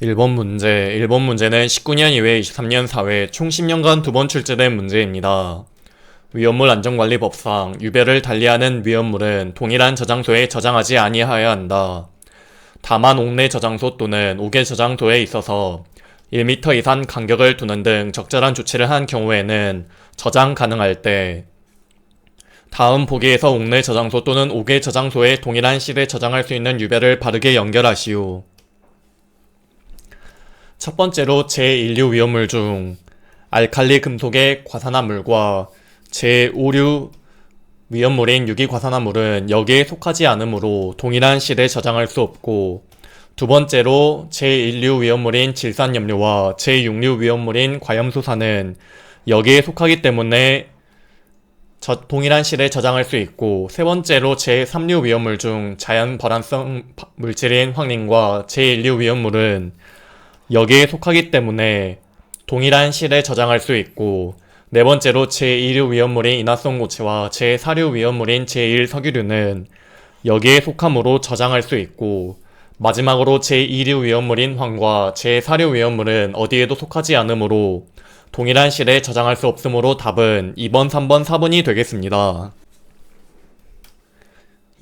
1번 문제. 1번 문제는 19년 이외 23년 사회 총 10년간 두 번 출제된 문제입니다. 위험물 안전관리법상 유배를 달리하는 위험물은 동일한 저장소에 저장하지 아니하여야 한다. 다만 옥내 저장소 또는 옥외 저장소에 있어서 1m 이상 간격을 두는 등 적절한 조치를 한 경우에는 저장 가능할 때 다음 보기에서 옥내 저장소 또는 옥외 저장소에 동일한 시에 저장할 수 있는 유배를 바르게 연결하시오. 첫 번째로 제1류 위험물 중 알칼리 금속의 과산화물과 제5류 위험물인 유기과산화물은 여기에 속하지 않으므로 동일한 실에 저장할 수 없고 두 번째로 제1류 위험물인 질산염료와 제6류 위험물인 과염수산은 여기에 속하기 때문에 저- 동일한 실에 저장할 수 있고 세 번째로 제3류 위험물 중 자연 발암성 파- 물질인 황린과 제1류 위험물은 여기에 속하기 때문에 동일한 실에 저장할 수 있고 네 번째로 제2류 위험물인 인화성 고체와 제4류 위험물인 제1석유류는 여기에 속함으로 저장할 수 있고 마지막으로 제2류 위험물인 황과 제4류 위험물은 어디에도 속하지 않으므로 동일한 실에 저장할 수 없으므로 답은 2번, 3번, 4번이 되겠습니다.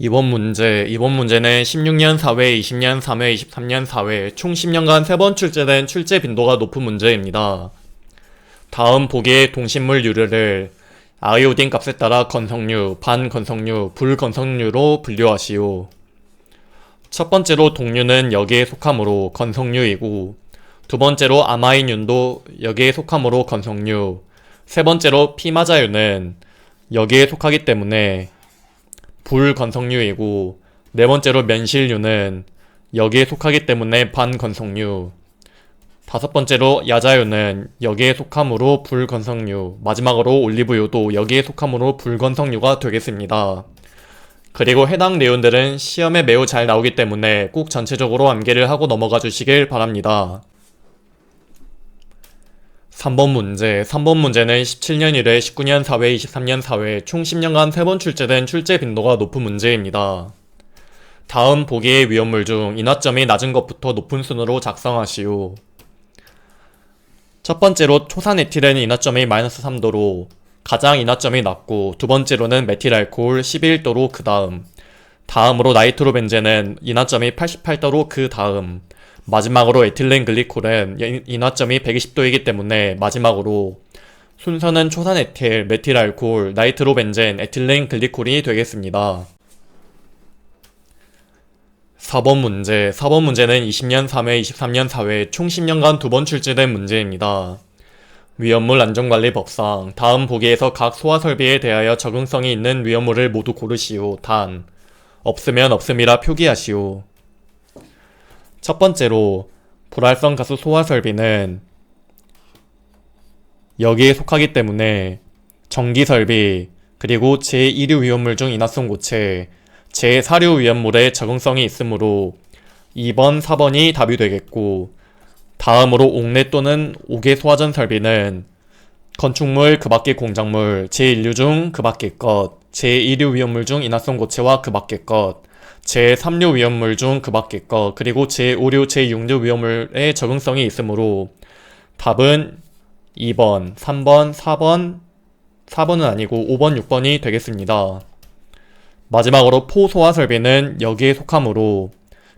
2번 문제. 2번 문제는 16년 4회, 20년 3회, 23년 4회 총 10년간 3번 출제된 출제 빈도가 높은 문제입니다. 다음 보기의 동식물 유래를 아이오딘 값에 따라 건성류, 반건성류, 불건성류로 분류하시오. 첫 번째로 동류는 여기에 속함으로 건성류이고 두 번째로 아마인윤도 여기에 속함으로 건성류 세 번째로 피마자유는 여기에 속하기 때문에 불건성류이고 네 번째로 면실류는 여기에 속하기 때문에 반건성류 다섯 번째로 야자유는 여기에 속함으로 불건성류 마지막으로 올리브유도 여기에 속함으로 불건성류가 되겠습니다. 그리고 해당 내용들은 시험에 매우 잘 나오기 때문에 꼭 전체적으로 암기를 하고 넘어가 주시길 바랍니다. 3번 문제. 3번 문제는 17년 1회, 19년 4회, 23년 4회 총 10년간 3번 출제된 출제 빈도가 높은 문제입니다. 다음 보기의 위험물 중 인화점이 낮은 것부터 높은 순으로 작성하시오. 첫 번째로 초산 에틸렌 인화점이 마이너스 3도로 가장 인화점이 낮고 두 번째로는 메틸알코올 11도로 그 다음 다음으로 나이트로벤젠은 인화점이 88도로 그 다음 마지막으로 에틸렌 글리콜은 인- 인화점이 120도이기 때문에 마지막으로 순서는 초산 에틸, 메틸 알코올, 나이트로벤젠, 에틸렌 글리콜이 되겠습니다. 4번 문제. 4번 문제는 20년 3회, 23년 4회 총 10년간 두 번 출제된 문제입니다. 위험물 안전관리법상 다음 보기에서 각 소화 설비에 대하여 적응성이 있는 위험물을 모두 고르시오. 단 없으면 없음이라 표기하시오. 첫 번째로 불활성 가스 소화 설비는 여기에 속하기 때문에 전기 설비 그리고 제1류 위험물 중 인화성 고체 제4류 위험물에 적응성이 있으므로 2번, 4번이 답이 되겠고 다음으로 옥내 또는 옥외 소화전 설비는 건축물 그 밖의 공작물 제1류 중 그 밖의 것 제2류 위험물 중 인화성 고체와 그 밖의 것 제3류 위험물 중 그 밖의 것 그리고 제5류 제6류 위험물에 적응성이 있으므로 답은 2번, 3번, 4번 4번은 아니고 5번, 6번이 되겠습니다. 마지막으로 포소화 설비는 여기에 속하므로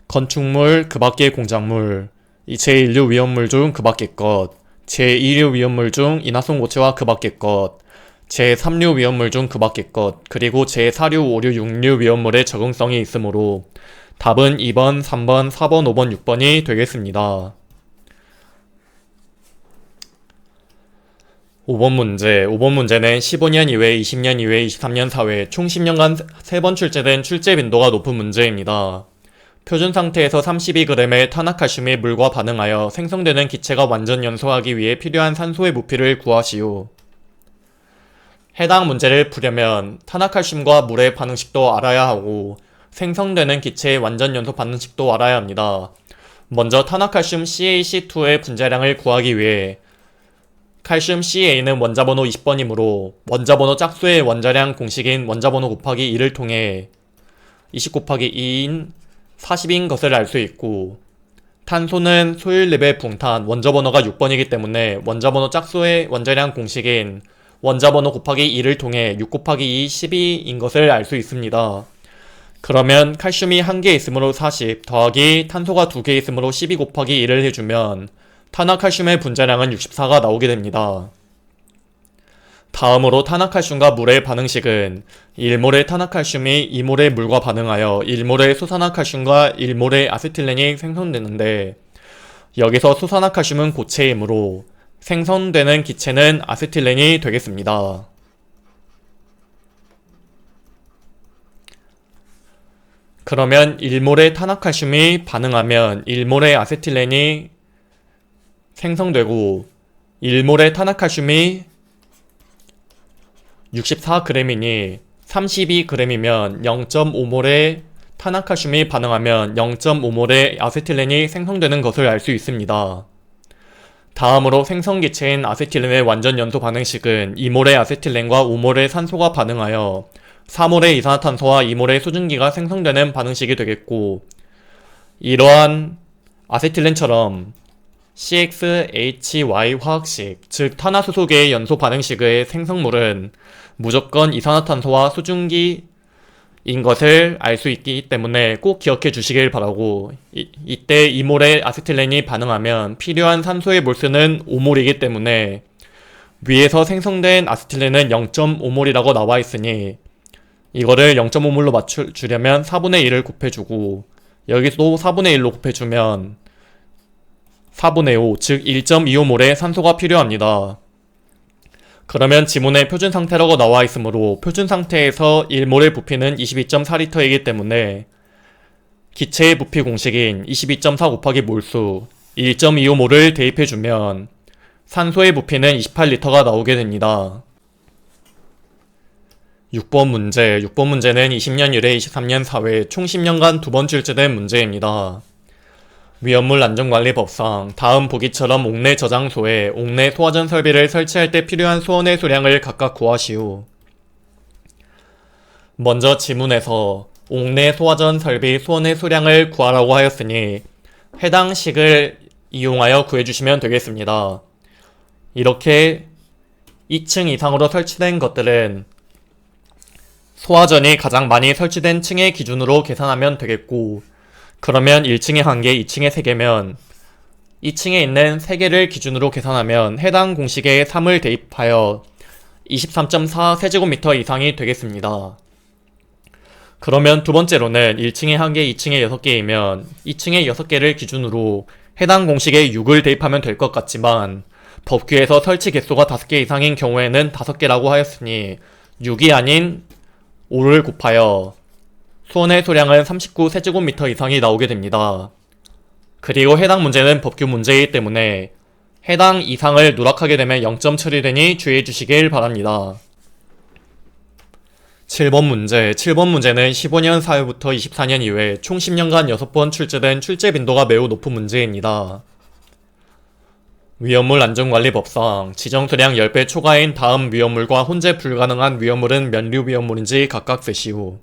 건축물 그 밖의 공작물 이 제1류 위험물 중 그 밖의 것 제2류 위험물 중 인화성 고체와 그 밖의 것 제3류 위험물 중 그 밖의 것 그리고 제4류, 5류, 6류 위험물에 적응성이 있으므로 답은 2번, 3번, 4번, 5번, 6번이 되겠습니다. 5번 문제. 5번 문제는 15년 이외, 20년 이외, 23년 4회 총 10년간 3번 출제된 출제 빈도가 높은 문제입니다. 표준 상태에서 32g의 탄화칼슘이 물과 반응하여 생성되는 기체가 완전 연소하기 위해 필요한 산소의 부피를 구하시오. 해당 문제를 풀려면 탄화칼슘과 물의 반응식도 알아야 하고 생성되는 기체의 완전 연소 반응식도 알아야 합니다. 먼저 탄화칼슘 CaC2의 분자량을 구하기 위해 칼슘 CA는 원자번호 20번이므로 원자번호 짝수의 원자량 공식인 원자번호 곱하기 2를 통해 20 곱하기 2인 40인 것을 알 수 있고 탄소는 소일립의 붕탄 원자번호가 6번이기 때문에 원자번호 짝수의 원자량 공식인 원자번호 곱하기 2를 통해 6 곱하기 2 12인 것을 알 수 있습니다. 그러면 칼슘이 1개 있으므로 40 더하기 탄소가 2개 있으므로 12 곱하기 1을 해주면 탄화칼슘의 분자량은 64가 나오게 됩니다. 다음으로 탄화칼슘과 물의 반응식은 1몰의 탄화칼슘이 2몰의 물과 반응하여 1몰의 수산화칼슘과 1몰의 아세틸렌이 생성되는데 여기서 수산화칼슘은 고체이므로 생성되는 기체는 아세틸렌이 되겠습니다. 그러면 1몰의 탄화칼슘이 반응하면 1몰의 아세틸렌이 생성되고 1몰의 탄화칼슘이 64g이니 32g이면 0.5몰의 탄화칼슘이 반응하면 0.5몰의 아세틸렌이 생성되는 것을 알 수 있습니다. 다음으로 생성기체인 아세틸렌의 완전 연소 반응식은 2몰의 아세틸렌과 5몰의 산소가 반응하여 4몰의 이산화탄소와 2몰의 수증기가 생성되는 반응식이 되겠고 이러한 아세틸렌처럼 CXHY 화학식, 즉 탄화수소계의 연소 반응식의 생성물은 무조건 이산화탄소와 수증기 인 것을 알 수 있기 때문에 꼭 기억해 주시길 바라고 이, 이때 2몰의 아세틸렌이 반응하면 필요한 산소의 몰수는 5몰이기 때문에 위에서 생성된 아세틸렌은 0.5몰이라고 나와 있으니 이거를 0.5몰로 맞추려면 4분의 1을 곱해주고 여기서도 4분의 1로 곱해주면 4분의 5, 즉 1.25몰의 산소가 필요합니다. 그러면 지문에 표준 상태라고 나와 있으므로 표준 상태에서 1몰의 부피는 22.4리터이기 때문에 기체의 부피 공식인 22.4 곱하기 몰수 1.25몰을 대입해주면 산소의 부피는 28리터가 나오게 됩니다. 6번 문제, 6번 문제는 20년 1회 23년 4회 총 10년간 두 번 출제된 문제입니다. 위험물 안전관리법상 다음 보기처럼 옥내 저장소에 옥내 소화전 설비를 설치할 때 필요한 수원의 수량을 각각 구하시오. 먼저 지문에서 옥내 소화전 설비 수원의 수량을 구하라고 하였으니 해당 식을 이용하여 구해주시면 되겠습니다. 이렇게 2층 이상으로 설치된 것들은 소화전이 가장 많이 설치된 층의 기준으로 계산하면 되겠고 그러면 1층에 1개, 2층에 3개면 2층에 있는 3개를 기준으로 계산하면 해당 공식에 3을 대입하여 23.4 세제곱미터 이상이 되겠습니다. 그러면 두 번째로는 1층에 1개, 2층에 6개이면 2층에 6개를 기준으로 해당 공식에 6을 대입하면 될 것 같지만 법규에서 설치 개수가 5개 이상인 경우에는 5개라고 하였으니 6이 아닌 5를 곱하여 수온의 소량은 39세제곱미터 이상이 나오게 됩니다. 그리고 해당 문제는 법규 문제이기 때문에 해당 이상을 누락하게 되면 0점 처리되니 주의해 주시길 바랍니다. 7번 문제 7번 문제는 15년 4회부터 24년 이후에 총 10년간 6번 출제된 출제 빈도가 매우 높은 문제입니다. 위험물 안전관리법상 지정수량 10배 초과인 다음 위험물과 혼재 불가능한 위험물은 면류 위험물인지 각각 세시오.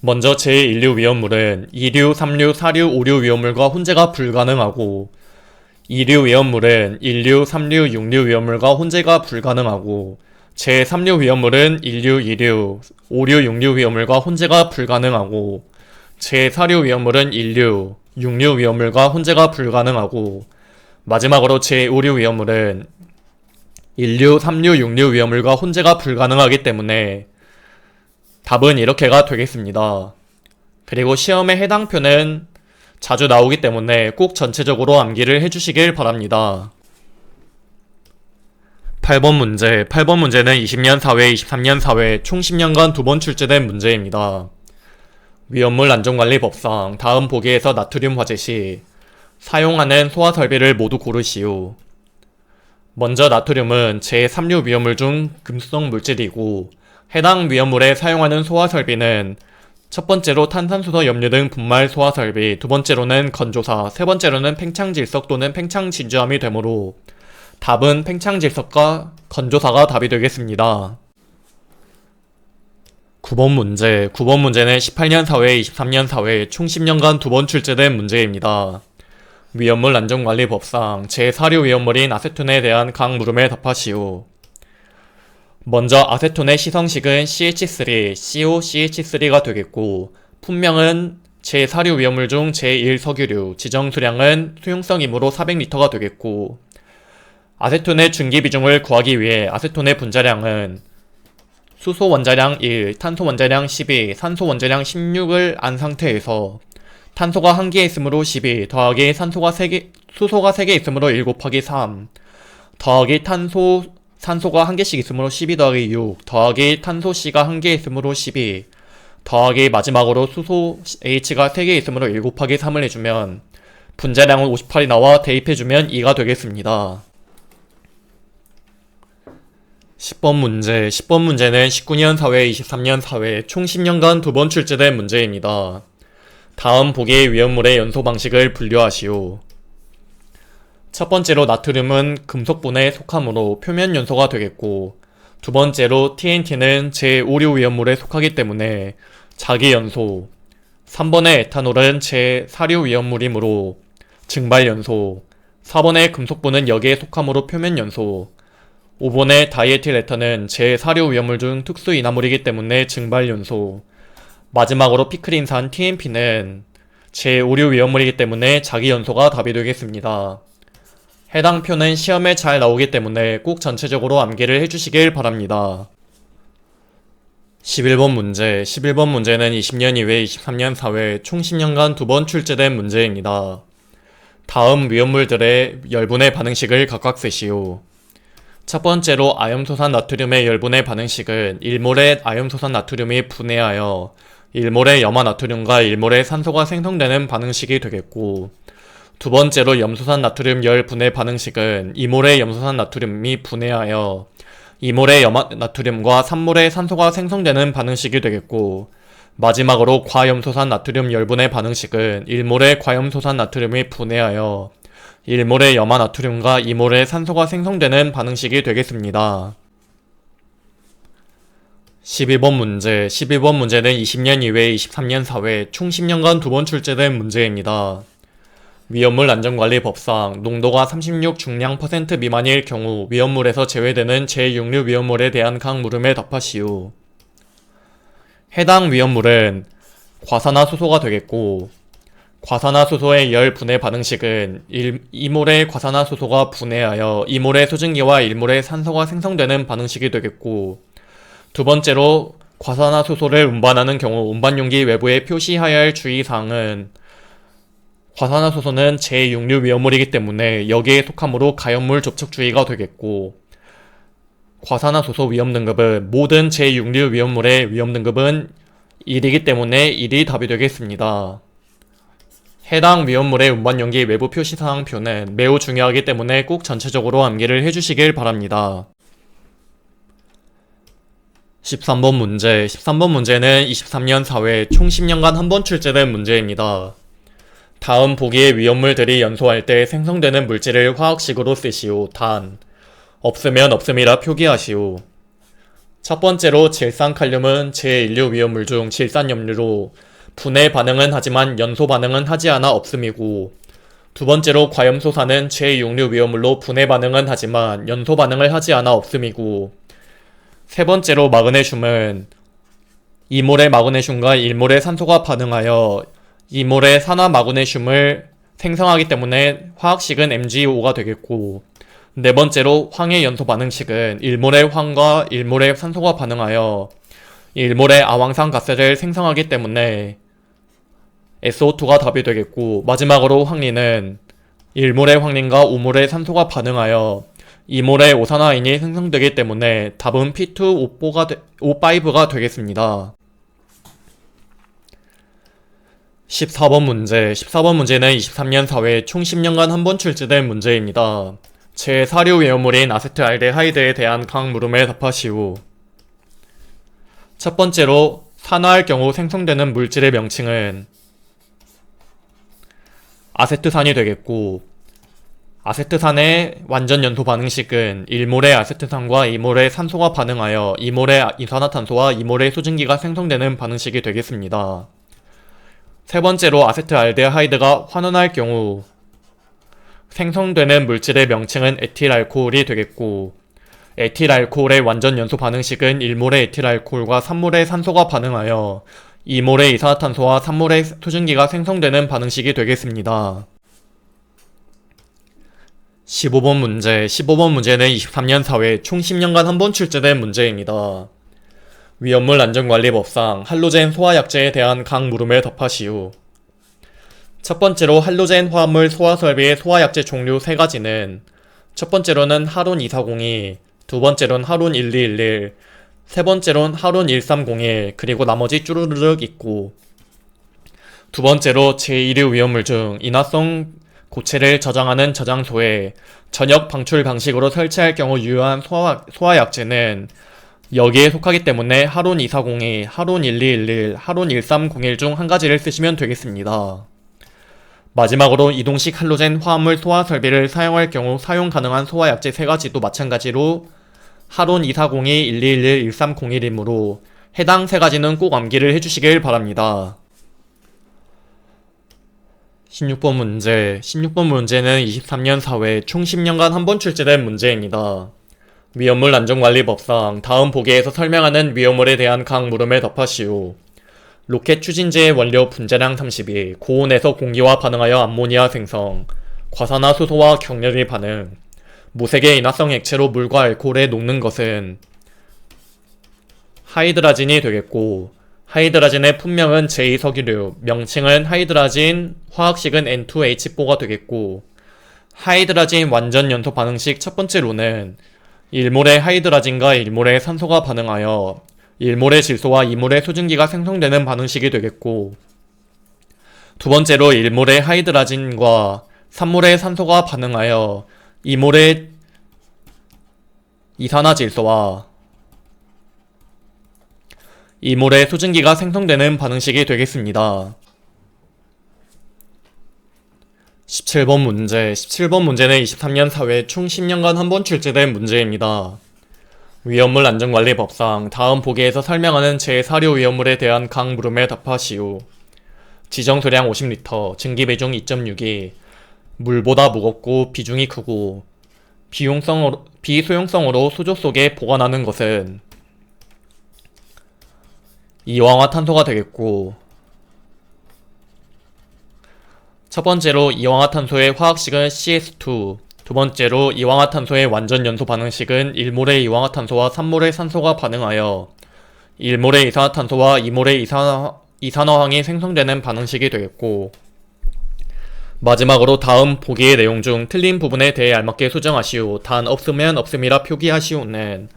먼저 제1류 위험물은 2류, 3류, 4류, 5류 위험물과 혼재가 불가능하고 2류 위험물은 1류, 3류, 6류 위험물과 혼재가 불가능하고 제3류 위험물은 1류, 2류, 5류, 6류 위험물과 혼재가 불가능하고 제4류 위험물은 1류, 6류 위험물과 혼재가 불가능하고 마지막으로 제5류 위험물은 1류, 3류, 6류 위험물과 혼재가 불가능하기 때문에 답은 이렇게가 되겠습니다. 그리고 시험에 해당 표는 자주 나오기 때문에 꼭 전체적으로 암기를 해주시길 바랍니다. 8번 문제. 8번 문제는 20년 4회, 23년 4회 총 10년간 두 번 출제된 문제입니다. 위험물 안전관리법상 다음 보기에서 나트륨 화재 시 사용하는 소화 설비를 모두 고르시오. 먼저 나트륨은 제3류 위험물 중 금수성 물질이고 해당 위험물에 사용하는 소화 설비는 첫 번째로 탄산수소 염료 등 분말 소화 설비, 두 번째로는 건조사, 세 번째로는 팽창질석 또는 팽창진주함이 되므로 답은 팽창질석과 건조사가 답이 되겠습니다. 9번 문제. 9번 문제는 18년 사회, 23년 사회 총 10년간 두 번 출제된 문제입니다. 위험물 안전관리법상 제4류 위험물인 아세톤에 대한 각 물음에 답하시오. 먼저 아세톤의 시성식은 CH3, COCH3가 되겠고 품명은 제4류 위험물 중 제1석유류, 지정 수량은 수용성이므로 400리터가 되겠고 아세톤의 중기 비중을 구하기 위해 아세톤의 분자량은 수소 원자량 1, 탄소 원자량 12, 산소 원자량 16을 안 상태에서 탄소가 1개 있으므로 12 더하기 산소가 3개, 수소가 3개 있으므로 1 곱하기 3 더하기 탄소, 산소가 1개씩 있으므로 12 더하기 6 더하기 탄소 C가 1개 있으므로 12 더하기 마지막으로 수소 H가 3개 있으므로 1 곱하기 3을 해주면 분자량은 58이 나와 대입해주면 2가 되겠습니다. 10번 문제. 10번 문제는 19년 사회, 23년 사회 총 10년간 두 번 출제된 문제입니다. 다음 보기의 위험물의 연소 방식을 분류하시오. 첫 번째로 나트륨은 금속분에 속하므로 표면 연소가 되겠고, 두 번째로 TNT는 제5류 위험물에 속하기 때문에 자기 연소, 3번의 에탄올은 제4류 위험물이므로 증발 연소, 4번의 금속분은 여기에 속하므로 표면 연소, 5번의 다이에틸 에탄은 제4류 위험물 중 특수 이나물이기 때문에 증발 연소, 마지막으로 피크린산 TMP는 제5류 위험물이기 때문에 자기 연소가 답이 되겠습니다. 해당 표는 시험에 잘 나오기 때문에 꼭 전체적으로 암기를 해주시길 바랍니다. 11번 문제. 11번 문제는 20년 이외 23년 사회 총 10년간 두 번 출제된 문제입니다. 다음 위험물들의 열분의 반응식을 각각 쓰시오. 첫 번째로 아염소산 나트륨의 열분의 반응식은 1몰의 아염소산 나트륨이 분해하여 1몰의 염화 나트륨과 1몰의 산소가 생성되는 반응식이 되겠고 두 번째로 염소산 나트륨 열 분해 반응식은 2몰의 염소산 나트륨이 분해하여 2몰의 염화 나트륨과 3몰의 산소가 생성되는 반응식이 되겠고 마지막으로 과염소산 나트륨 열분의 반응식은 1몰의 과염소산 나트륨이 분해하여 1몰의 염화 나트륨과 2몰의 산소가 생성되는 반응식이 되겠습니다. 12번 문제. 12번 문제는 20년 이외 23년 사회 총 10년간 두 번 출제된 문제입니다. 위험물 안전관리 법상 농도가 36 중량 퍼센트 미만일 경우 위험물에서 제외되는 제6류 위험물에 대한 각 물음에 답하시오. 해당 위험물은 과산화수소가 되겠고 과산화수소의 열 분해 반응식은 1, 2몰의 과산화수소가 분해하여 2몰의 수증기와 1몰의 산소가 생성되는 반응식이 되겠고 두 번째로 과산화수소를 운반하는 경우 운반용기 외부에 표시하여야 할 주의사항은 과산화수소는 제6류 위험물이기 때문에 여기에 속하므로 가연물 접촉 주의가 되겠고 과산화수소 위험 등급은 모든 제6류 위험물의 위험 등급은 1이기 때문에 1이 답이 되겠습니다. 해당 위험물의 운반 용기 외부 표시사항 표는 매우 중요하기 때문에 꼭 전체적으로 암기를 해주시길 바랍니다. 13번 문제 13번 문제는 23년 사회 총 10년간 한 번 출제된 문제입니다. 다음 보기의 위험물들이 연소할 때 생성되는 물질을 화학식으로 쓰시오. 단. 없으면 없음이라 표기하시오. 첫 번째로 질산칼륨은 제1류 위험물 중 질산염류로 분해 반응은 하지만 연소 반응은 하지 않아 없음이고 두 번째로 과염소산은 제6류 위험물로 분해 반응은 하지만 연소 반응을 하지 않아 없음이고 세 번째로 마그네슘은 2몰의 마그네슘과 1몰의 산소가 반응하여 2몰의 산화 마그네슘을 생성하기 때문에 화학식은 MgO가 되겠고 네 번째로 황의 연소 반응식은 1몰의 황과 1몰의 산소가 반응하여 1몰의 아황산 가스를 생성하기 때문에 SO2가 답이 되겠고 마지막으로 황리는 1몰의 황린과 5몰의 산소가 반응하여 2몰의 오산화인이 생성되기 때문에 답은 P2O4가 되, O5가 되겠습니다. 14번 문제 14번 문제는 23년 사회 총 10년간 한 번 출제된 문제입니다. 제4류 외용물인 아세트알데하이드에 대한 각 물음에 답하시오. 첫 번째로 산화할 경우 생성되는 물질의 명칭은 아세트산이 되겠고 아세트산의 완전 연소 반응식은 1몰의 아세트산과 2몰의 산소가 반응하여 2몰의 이산화탄소와 2몰의 소진기가 생성되는 반응식이 되겠습니다. 세 번째로 아세트알데하이드가 환원할 경우 생성되는 물질의 명칭은 에틸알코올이 되겠고 에틸알코올의 완전 연소 반응식은 1몰의 에틸알코올과 3몰의 산소가 반응하여 2몰의 이산화탄소와 3몰의 소진기가 생성되는 반응식이 되겠습니다. 15번 문제 15번 문제는 23년 사회 총 10년간 한 번 출제된 문제입니다. 위험물 안전관리법상 할로젠 소화약제에 대한 각 물음을 답하시오. 첫 번째로 할로젠 화합물 소화 설비의 소화약제 종류 세 가지는 첫 번째로는 하론 240이, 두 번째로는 하론 1211, 세 번째로는 하론 1301, 그리고 나머지 쭈루르륵 있고 두 번째로 제1류 위험물 중 인화성 고체를 저장하는 저장소에 전역 방출 방식으로 설치할 경우 유효한 소화, 소화약제는 여기에 속하기 때문에 하론 240이, 하론 1211, 하론 1301 중 한 가지를 쓰시면 되겠습니다. 마지막으로 이동식 할로젠 화합물 소화 설비를 사용할 경우 사용 가능한 소화 약제 세 가지도 마찬가지로 하론 240이, 1211, 1301이므로 해당 세 가지는 꼭 암기를 해주시길 바랍니다. 16번 문제. 16번 문제는 23년 사회 총 10년간 한 번 출제된 문제입니다. 위험물 안전관리법상 다음 보기에서 설명하는 위험물에 대한 각 물음에 답하시오. 로켓 추진제의 원료 분자량 32, 고온에서 공기와 반응하여 암모니아 생성, 과산화 수소와 격렬히 반응, 무색의 인화성 액체로 물과 알코올에 녹는 것은 하이드라진이 되겠고, 하이드라진의 품명은 제2석유류, 명칭은 하이드라진, 화학식은 N2H4가 되겠고, 하이드라진 완전 연소 반응식 첫 번째로는 1몰의 하이드라진과 1몰의 산소가 반응하여 1몰의 질소와 2몰의 소진기가 생성되는 반응식이 되겠고, 두 번째로 1몰의 하이드라진과 3몰의 산소가 반응하여 2몰의 이산화질소와 2몰의 소진기가 생성되는 반응식이 되겠습니다. 17번 문제 17번 문제는 23년 사회 총 10년간 한 번 출제된 문제입니다. 위험물 안전관리법상 다음 보기에서 설명하는 제4류 위험물에 대한 각 물음에 답하시오. 지정 소량 50리터, 증기 비중 2.6이 물보다 무겁고 비중이 크고 비용성으로, 비소용성으로 수조 속에 보관하는 것은 이황화 탄소가 되겠고 첫 번째로 이황화탄소의 화학식은 CS2 두 번째로 이황화탄소의 완전 연소 반응식은 1몰의 이황화탄소와 3몰의 산소가 반응하여 1몰의 이산화탄소와 2몰의 이산화, 이산화황이 생성되는 반응식이 되겠고 마지막으로 다음 보기의 내용 중 틀린 부분에 대해 알맞게 수정하시오. 단 없으면 없음이라 표기하시오는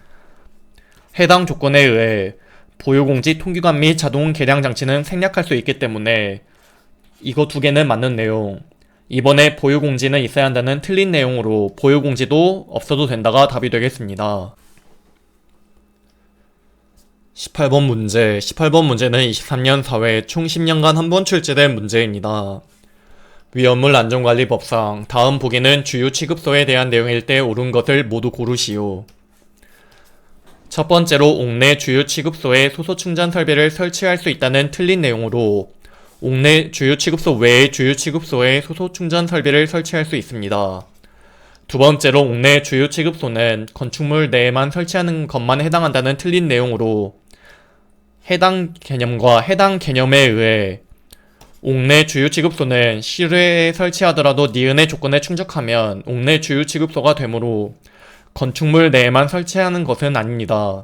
해당 조건에 의해 보유공지 통기관 및 자동 계량 장치는 생략할 수 있기 때문에 이거 두 개는 맞는 내용. 이번에 보유공지는 있어야 한다는 틀린 내용으로 보유공지도 없어도 된다가 답이 되겠습니다. 18번 문제. 18번 문제는 23년 사회 총 10년간 한 번 출제된 문제입니다. 위험물 안전관리법상 다음 보기는 주요 취급소에 대한 내용일 때 옳은 것을 모두 고르시오. 첫 번째로 옥내 주요 취급소에 소소 충전 설비를 설치할 수 있다는 틀린 내용으로 옥내 주요 취급소 외의 주요 취급소에 소소 충전 설비를 설치할 수 있습니다. 두 번째로 옥내 주요 취급소는 건축물 내에만 설치하는 것만 해당한다는 틀린 내용으로 해당 개념과 해당 개념에 의해 옥내 주요 취급소는 실외에 설치하더라도 니은의 조건에 충족하면 옥내 주요 취급소가 되므로 건축물 내에만 설치하는 것은 아닙니다.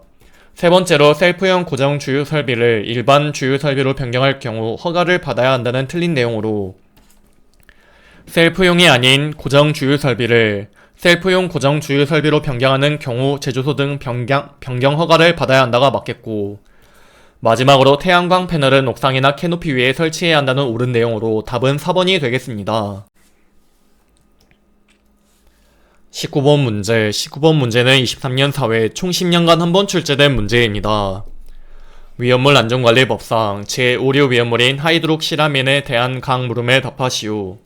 세 번째로 셀프형 고정 주유 설비를 일반 주유 설비로 변경할 경우 허가를 받아야 한다는 틀린 내용으로 셀프용이 아닌 고정 주유 설비를 셀프용 고정 주유 설비로 변경하는 경우 제조소 등 변경, 변경 허가를 받아야 한다가 맞겠고 마지막으로 태양광 패널은 옥상이나 캐노피 위에 설치해야 한다는 옳은 내용으로 답은 4번이 되겠습니다. 19번 문제. 19번 문제는 23년 사회 총 10년간 한 번 출제된 문제입니다. 위험물 안전관리법상 제5류 위험물인 하이드록시라민에 대한 각 물음에 답하시오.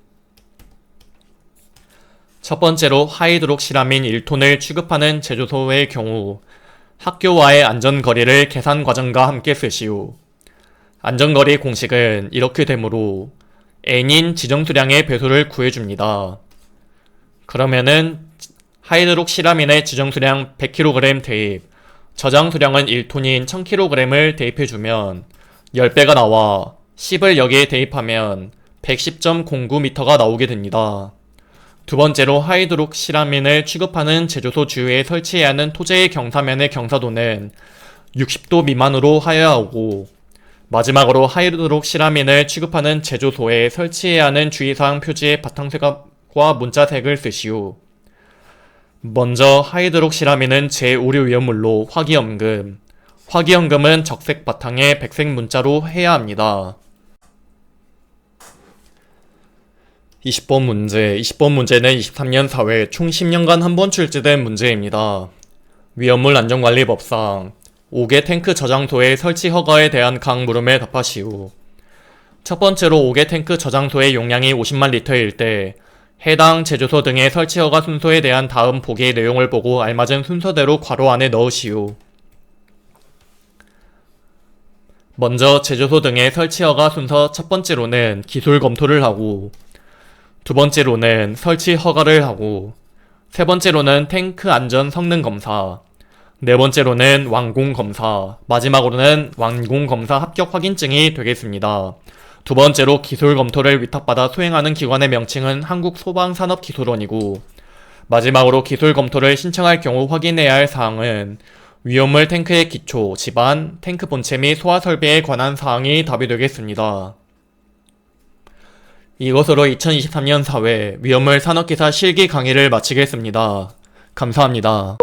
첫 번째로 하이드록시라민 1톤을 취급하는 제조소의 경우 학교와의 안전거리를 계산 과정과 함께 쓰시오. 안전거리 공식은 이렇게 되므로 n인 지정 수량의 배수를 구해줍니다. 그러면은 하이드록시라민의 지정 수량 100kg 대입, 저장 수량은 1톤인 1000kg을 대입해주면 10배가 나와 10을 여기에 대입하면 110.09m가 나오게 됩니다. 두 번째로 하이드록시라민을 취급하는 제조소 주위에 설치해야 하는 토제의 경사면의 경사도는 60도 미만으로 하여야 하고 마지막으로 하이드록시라민을 취급하는 제조소에 설치해야 하는 주의사항 표지의 바탕색과 문자색을 쓰시오. 먼저 하이드록시라민은 제5류 위험물로 화기염금, 화기염금은 적색 바탕에 백색 문자로 해야 합니다. 20번 문제, 20번 문제는 23년 4회 총 10년간 한 번 출제된 문제입니다. 위험물 안전관리법상 5개 탱크 저장소의 설치 허가에 대한 각 물음에 답하시오. 첫 번째로 5개 탱크 저장소의 용량이 50만 리터일 때 해당 제조소 등의 설치 허가 순서에 대한 다음 보기의 내용을 보고 알맞은 순서대로 괄호 안에 넣으시오. 먼저 제조소 등의 설치 허가 순서 첫 번째로는 기술 검토를 하고 두 번째로는 설치 허가를 하고 세 번째로는 탱크 안전 성능 검사 네 번째로는 완공 검사 마지막으로는 완공 검사 합격 확인증이 되겠습니다. 두 번째로 기술 검토를 위탁받아 수행하는 기관의 명칭은 한국소방산업기술원이고 마지막으로 기술 검토를 신청할 경우 확인해야 할 사항은 위험물 탱크의 기초, 집안, 탱크 본체 및 소화 설비에 관한 사항이 답이 되겠습니다. 이것으로 2023년 4회 위험물 산업기사 실기 강의를 마치겠습니다. 감사합니다.